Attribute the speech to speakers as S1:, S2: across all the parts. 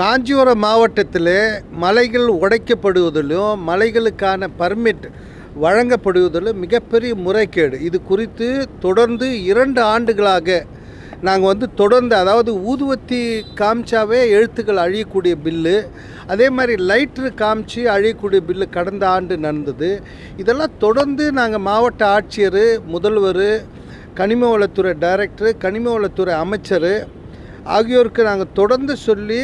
S1: காஞ்சிபுரம் மாவட்டத்தில் மலைகள் உடைக்கப்படுவதிலும் மலைகளுக்கான பர்மிட் வழங்கப்படுவதிலும் மிகப்பெரிய முறைகேடு. இது குறித்து தொடர்ந்து இரண்டு ஆண்டுகளாக நாங்கள் வந்து தொடர்ந்து அதாவது ஊதுவத்தி காமிச்சாவே எழுத்துக்கள் அழியக்கூடிய பில்லு அதே மாதிரி லைட்ரு காமிச்சு அழியக்கூடிய பில்லு கடந்த ஆண்டு நடந்தது. இதெல்லாம் தொடர்ந்து நாங்கள் மாவட்ட ஆட்சியர் முதல்வர் கனிம வளத்துறை டைரக்டர் கனிம வளத்துறை அமைச்சர் ஆகியோருக்கு நாங்கள் தொடர்ந்து சொல்லி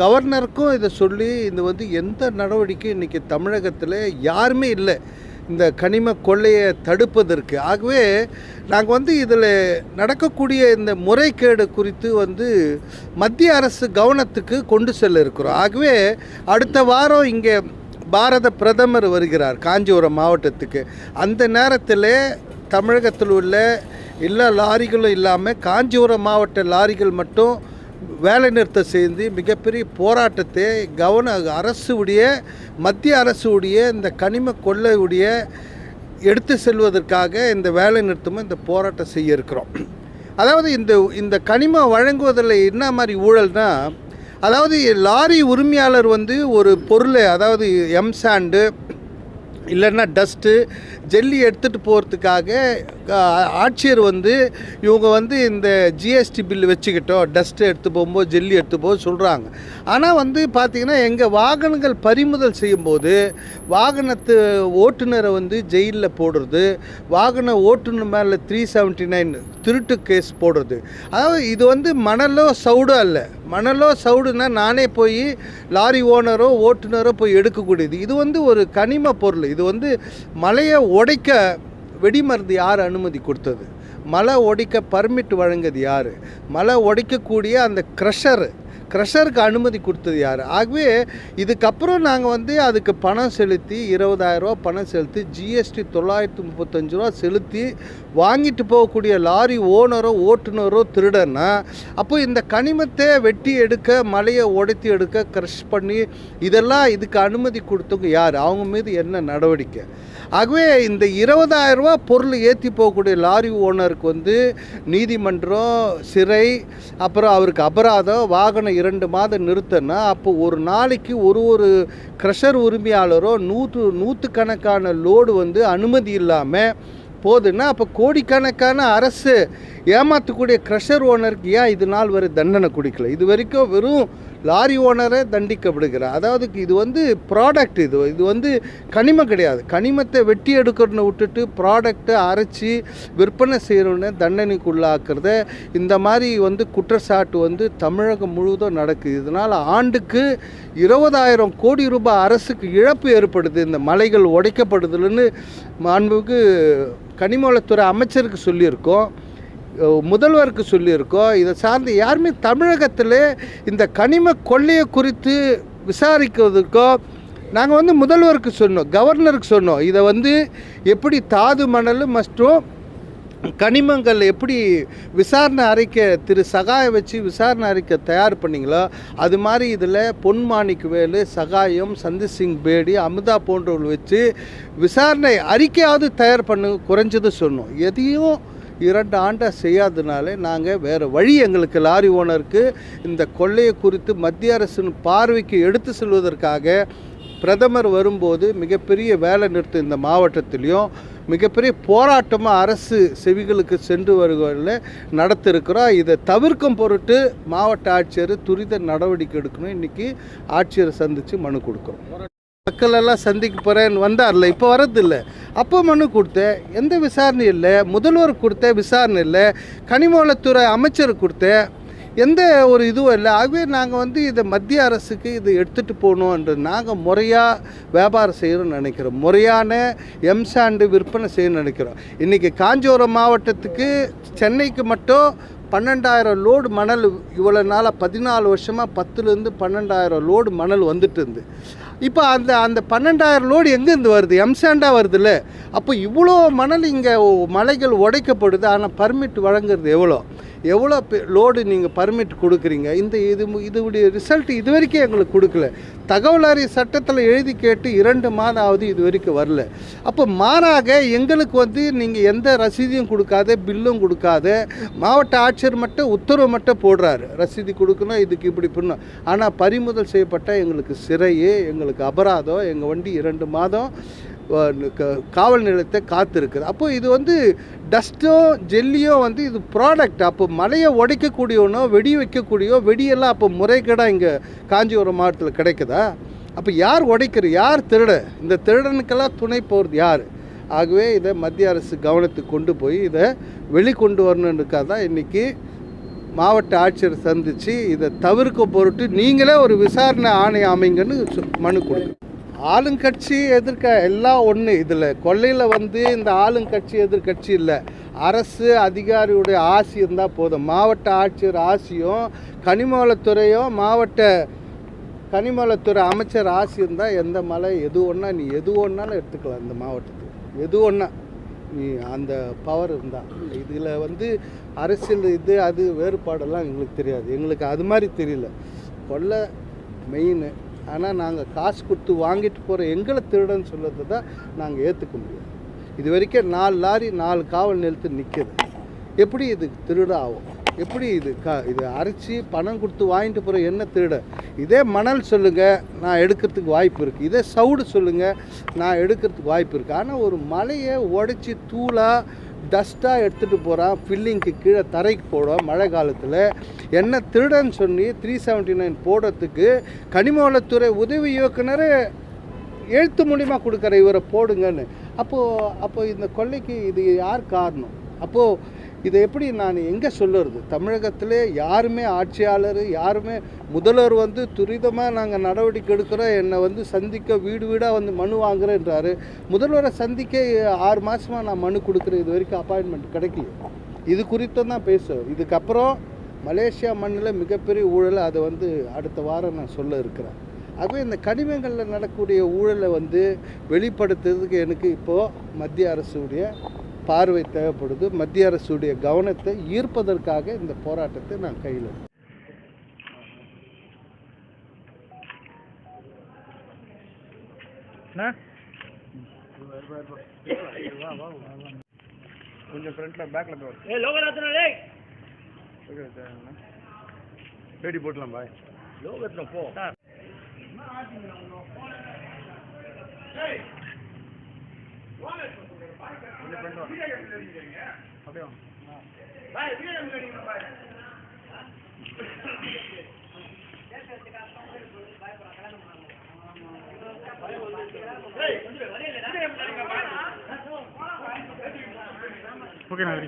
S1: கவர்னருக்கும் இதை சொல்லி இது வந்து எந்த நடவடிக்கையும் இன்றைக்கி தமிழகத்தில் யாருமே இல்லை. இந்த கனிம கொள்ளையை தடுப்பதற்கு. ஆகவே நாங்கள் வந்து இதில் நடக்கக்கூடிய இந்த முறைகேடு குறித்து வந்து மத்திய அரசு கவனத்துக்கு கொண்டு செல்ல இருக்கிறோம். ஆகவே அடுத்த வாரம் இங்கே பாரத பிரதமர் வருகிறார் காஞ்சிபுரம் மாவட்டத்துக்கு. அந்த நேரத்தில் தமிழகத்தில் உள்ள எல்லா லாரிகளும் இல்லாமல் காஞ்சிபுரம் மாவட்ட லாரிகள் மட்டும் வேலை நிறுத்தம் செய்து மிகப்பெரிய போராட்டத்தை கவன அரசு உடைய மத்திய அரசு உடைய இந்த கனிம கொள்ளையுடைய எடுத்து செல்வதற்காக இந்த வேலை நிறுத்தமும் இந்த போராட்டம் செய்ய இருக்கிறோம். அதாவது இந்த இந்த கனிமம் வழங்குவதில் என்ன மாதிரி ஊழல்னா அதாவது லாரி உரிமையாளர் வந்து ஒரு பொருளை அதாவது எம் சாண்டு இல்லைன்னா டஸ்ட்டு ஜெல்லி எடுத்துகிட்டு போகிறதுக்காக ஆட்சியர் வந்து இவங்க வந்து இந்த ஜிஎஸ்டி பில் வச்சுக்கிட்டோம் டஸ்ட்டு எடுத்து போகும்போது ஜெல்லி எடுத்து போக சொல்கிறாங்க ஆனால் வந்து பார்த்திங்கன்னா எங்கள் வாகனங்கள் பறிமுதல் செய்யும்போது வாகனத்து ஓட்டுநரை வந்து ஜெயிலில் போடுறது வாகன ஓட்டுநர் மேலே த்ரீ செவன்ட்டி நைன் திருட்டு கேஸ் போடுறது. அதாவது இது வந்து மணலோ சவுடோ அல்ல. மணலோ சவுடுனா நானே போய் லாரி ஓனரோ ஓட்டுநரோ போய் எடுக்கக்கூடியது. இது வந்து ஒரு கனிம பொருள். இது வந்து மலையை உடைக்க வெடிமருந்து யார் அனுமதி கொடுத்தது? மலை உடைக்க பர்மிட் வழங்குது யார்? மலை உடைக்கக்கூடிய அந்த க்ரஷர் க்ரஷருக்கு அனுமதி கொடுத்தது யார்? ஆகவே இதுக்கப்புறம் நாங்கள் வந்து அதுக்கு பணம் செலுத்தி இருபதாயிரரூவா பணம் செலுத்தி ஜிஎஸ்டி தொள்ளாயிரத்தி முப்பத்தஞ்சு ரூபா செலுத்தி வாங்கிட்டு போகக்கூடிய லாரி ஓனரோ ஓட்டுநரோ திருடன்னா அப்போ இந்த கனிமத்தை வெட்டி எடுக்க மலையை உடைத்து எடுக்க க்ரஷ் பண்ணி இதெல்லாம் இதுக்கு அனுமதி கொடுத்தவங்க யார்? அவங்க மீது என்ன நடவடிக்கை? ஆகவே இந்த இருபதாயிரம் ரூபா பொருள் ஏற்றி போகக்கூடிய லாரி ஓனருக்கு வந்து நீதிமன்றம் சிறை அப்புறம் அவருக்கு அபராதம் வாகனம் இரண்டு மாதம் நிறுத்தினா அப்போ ஒரு நாளைக்கு ஒரு ஒரு க்ரஷர் உரிமையாளரோ நூற்று நூற்றுக்கணக்கான லோடு வந்து அனுமதி இல்லாமல் போகுதுன்னா அப்போ கோடிக்கணக்கான அரசு ஏமாற்றக்கூடிய க்ரஷர் ஓனருக்கு ஏன் இது நாள் வரை தண்டனை கொடுக்கல? இது வரைக்கும் வெறும் லாரி ஓனரை தண்டிக்கப்படுகிறார் அதாவது இது வந்து ப்ராடக்ட் இது. இது வந்து கனிமம் கிடையாது. கனிமத்தை வெட்டி எடுக்கிறன்னு விட்டுட்டு ப்ராடக்டை அரைச்சி விற்பனை செய்கிறவன தண்டனைக்குள்ளாக்குறத இந்த மாதிரி வந்து குற்றச்சாட்டு வந்து தமிழகம் முழுவதும் நடக்குது. இதனால் ஆண்டுக்கு இருபதாயிரம் கோடி ரூபாய் அரசுக்கு இழப்பு ஏற்படுது. இந்த மலைகள் உடைக்கப்படுதுன்னு மாண்புக்கு கனிமவளத்துறை அமைச்சருக்கு சொல்லியிருக்கோம் முதல்வருக்கு சொல்லியிருக்கோம். இதை சார்ந்து யாருமே தமிழகத்தில் இந்த கனிம கொள்ளையை குறித்து விசாரிக்கிறதுக்கோ நாங்கள் வந்து முதல்வருக்கு சொன்னோம் கவர்னருக்கு சொன்னோம். இதை வந்து எப்படி தாது மணல் மற்றும் கனிமங்கள் எப்படி விசாரணை அறிக்கை திரு சகாயை வச்சு விசாரணை அறிக்கை தயார் பண்ணீங்களோ அது மாதிரி இதில் பொன்மாணிக்கவேலு சகாயம் சந்திசிங் பேடி அமுதா போன்றவர்கள் வச்சு விசாரணை அறிக்கையாவது தயார் பண்ணு குறைஞ்சது சொன்னோம் எதையும் இரண்டு ஆண்டாக செய்யாதனால நாங்கள் வேறு வழி எங்களுக்கு லாரி ஓனருக்கு இந்த கொள்ளையை குறித்து மத்திய அரசின் பார்வைக்கு எடுத்து செல்வதற்காக பிரதமர் வரும்போது மிகப்பெரிய வேலை நிறுத்தம் இந்த மாவட்டத்திலையும் மிகப்பெரிய போராட்டமாக அரசு செவிகளுக்கு சென்று வருவதில் நடத்திருக்கிறோம் இதை தவிர்க்கும் பொருட்டு மாவட்ட ஆட்சியர் துரித நடவடிக்கை எடுக்கணும். இன்றைக்கி ஆட்சியரை சந்தித்து மனு கொடுக்குறோம் மக்கள் எல்லாம் சந்திக்க போகிறேன்னு வந்தார்ல இப்போ வரதில்லை அப்போ மனு கொடுத்தேன் எந்த விசாரணையும் இல்லை. முதல்வர் கொடுத்த விசாரணை இல்லை. கனிமவளத்துறை அமைச்சர் கொடுத்தேன் எந்த ஒரு இதுவும் இல்லை. ஆகவே நாங்கள் வந்து இதை மத்திய அரசுக்கு இதை எடுத்துகிட்டு போகணுன்ற நாங்கள் முறையாக வியாபாரம் செய்யணும்னு நினைக்கிறோம். முறையான எம்சாண்டு விற்பனை செய்யணும்னு நினைக்கிறோம். இன்றைக்கி காஞ்சிபுரம் மாவட்டத்துக்கு சென்னைக்கு மட்டும் பன்னெண்டாயிரம் லோடு மணல் இவ்வளோ நாளாக பதினாலு வருஷமாக பத்துலேருந்து பன்னெண்டாயிரம் லோடு மணல் வந்துட்டு இருந்து. இப்போ அந்த அந்த பன்னெண்டாயிரம் லோடு எங்கேருந்து வருது? எம்சாண்டாக வருதுல்ல. அப்போ இவ்வளோ மணல் இங்கே மலைகள் உடைக்கப்படுது. ஆனால் பர்மிட் வழங்குறது எவ்வளோ? எவ்வளோ லோடு நீங்கள் பர்மிட் கொடுக்குறீங்க? இந்த இது இதுவுடைய ரிசல்ட் இது வரைக்கும் எங்களுக்கு கொடுக்கல. தகவல் அறி சட்டத்தில் எழுதி கேட்டு இரண்டு மாதம் ஆகுது இது வரைக்கும் வரல. அப்போ மாறாக எங்களுக்கு வந்து நீங்கள் எந்த ரசீதியும் கொடுக்காத பில்லும் கொடுக்காத மாவட்ட ஆட்சியர் மட்டும் உத்தரவு மட்டும் போடுறாரு. ரசீது கொடுக்கணும் இதுக்கு இப்படி பண்ணணும். ஆனால் பறிமுதல் செய்யப்பட்ட எங்களுக்கு சிறையே எங்களுக்கு அபராதம் எங்கள் வண்டி இரண்டு மாதம் காவல் நிலையத்தை காத்திருக்குது. அப்போ இது வந்து டஸ்ட்டோ ஜெல்லியோ வந்து இது ப்ராடக்ட் அப்போ மலையை உடைக்கக்கூடியவனோ வெடி வைக்கக்கூடியோ வெடியெல்லாம் அப்போ முறைகேடாக இங்கே காஞ்சிபுரம் மாவட்டத்தில் கிடைக்குதா? அப்போ யார் உடைக்கிற யார் திருட? இந்த திருடனுக்கெல்லாம் துணை போகிறது யார்? ஆகவே இதை மத்திய அரசு கவனத்துக்கு கொண்டு போய் இதை வெளிக்கொண்டு வரணுன்றக்காக தான் இன்றைக்கி மாவட்ட ஆட்சியர் சந்தித்து இதை தவிர்க்க பொருட்டு நீங்களே ஒரு விசாரணை ஆணையம் அமைங்கன்னு சொ- மனு கொடுங்க. ஆளுங்கட்சி எதிர்க்க எல்லாம் ஒன்று இதில் கொள்ளையில் வந்து இந்த ஆளுங்கட்சி எதிர்க்கட்சி இல்லை. அரசு அதிகாரியுடைய ஆசி இருந்தால் போதும். மாவட்ட ஆட்சியர் ஆசியும் கனிமவளத்துறையும் மாவட்ட கனிமவளத்துறை அமைச்சர் ஆசி இருந்தால் எந்த மலை எது ஒன்றா நீ எது ஒன்றாலும் எடுத்துக்கலாம் இந்த மாவட்டத்துக்கு. எது ஒன்றா நீ அந்த பவர் இருந்தால் இதில் வந்து அரசியல் இது அது வேறுபாடெல்லாம் எங்களுக்கு தெரியாது. எங்களுக்கு அது மாதிரி தெரியல. கொள்ளை மெயின் ஆனால் நாங்கள் காசு கொடுத்து வாங்கிட்டு போகிற எங்களை திருடன்னு சொல்கிறது தான் நாங்கள் ஏற்றுக்க முடியாது. இது வரைக்கும் நாலு லாரி நாலு காவல் நிலையத்தில் நிற்கிது எப்படி இது திருட ஆகும்? எப்படி இது க இது அரைச்சி பணம் கொடுத்து வாங்கிட்டு போகிற என்ன திருட? இதே மணல் சொல்லுங்கள் நான் எடுக்கிறதுக்கு வாய்ப்பு இருக்குது இதே சவுடு சொல்லுங்கள் நான் எடுக்கிறதுக்கு வாய்ப்பு இருக்குது ஆனால் ஒரு மலையை உடைச்சி தூளாக டஸ்ட்டாக எடுத்துகிட்டு போகிறான் ஃபில்லிங்க்கு கீழே தரைக்கு போடும் மழை காலத்தில். என்ன திருடன்னு சொல்லி த்ரீ செவன்ட்டி நைன் போடுறதுக்கு கனிமவளத்துறை உதவி இயக்குனர் எழுத்து மூலிமா கொடுக்குற இவரை போடுங்கன்னு. அப்போது அப்போது இந்த கொள்ளைக்கு இது யார் காரணம்? அப்போது இதை எப்படி நான் எங்கே சொல்லுறது? தமிழகத்திலே யாருமே ஆட்சியாளர் யாருமே முதல்வர் வந்து துரிதமாக நாங்கள் நடவடிக்கை எடுக்கிறோம் என்னை வந்து சந்திக்க வீடு வீடாக வந்து மனு வாங்குறேன்றாரு. முதல்வரை சந்திக்க ஆறு மாதமாக நான் மனு கொடுக்குறேன். இது வரைக்கும் அப்பாயின்மெண்ட் கிடைக்கல. இது குறித்தும் தான் பேசுவோம் இதுக்கப்புறம் மலேசியா மண்ணில் மிகப்பெரிய ஊழலை அதை வந்து அடுத்த வாரம் நான் சொல்ல இருக்கிறேன். ஆகவே இந்த கனிமங்களில் நடக்கக்கூடிய ஊழலை வந்து வெளிப்படுத்துறதுக்கு எனக்கு இப்போது மத்திய அரசுடைய பார்வை தேவைப்படுது. மத்திய அரசுடைய கவனத்தை ஈர்ப்பதற்காக இந்த போராட்டத்தை நான் கையில் எடுத்தேன்.
S2: கொஞ்சம் ஃப்ரண்ட்டில் பேக்கில் போய்
S3: லோகநாதன் டேய்!
S2: போட்டலாம் பாய்
S3: லோகத்துல போ.
S2: கொஞ்சம் ஃப்ரண்ட் அப்படியே வாங்க. ஓகே நான்